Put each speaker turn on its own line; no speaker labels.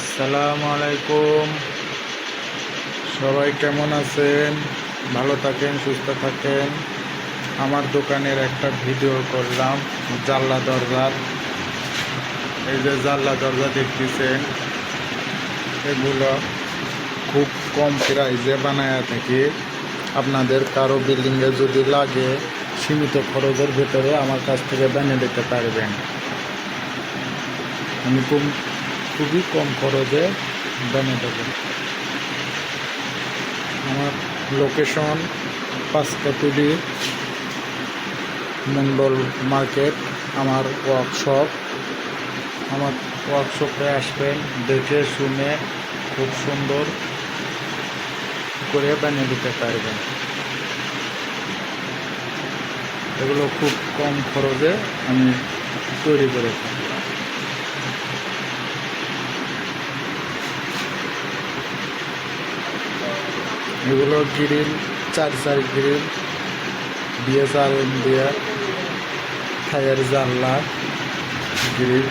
আসসালামু আলাইকুম। সবাই কেমন আছেন? ভালো থাকেন, সুস্থ থাকেন? আমার দোকানের একটা ভিডিও করলাম, জানলা দরজার। এই যে জানলা দরজা দেখতেছেন, এগুলো খুব কম প্রাইজে বানায়া থাকি। আপনাদের কারও বিল্ডিংয়ে যদি লাগে, সীমিত খরচের ভেতরে আমার কাছ থেকে বানিয়ে দিতে পারবেন। আমি খুবই কম খরচে বানিয়ে দেবো। আমার লোকেশন পাঁচকাতুলি মন্ডল মার্কেট, আমার ওয়ার্কশপ আমার ওয়ার্কশপে আসবেন দেখে শুনে খুব সুন্দর করে বানিয়ে দিতে পারবেন। এগুলো খুব কম খরচে আমি তৈরি করে এগুলো গ্রিল চার চার গ্রিল বিএসআর ইন্ডিয়া ফায়ার জানলা গ্রিল।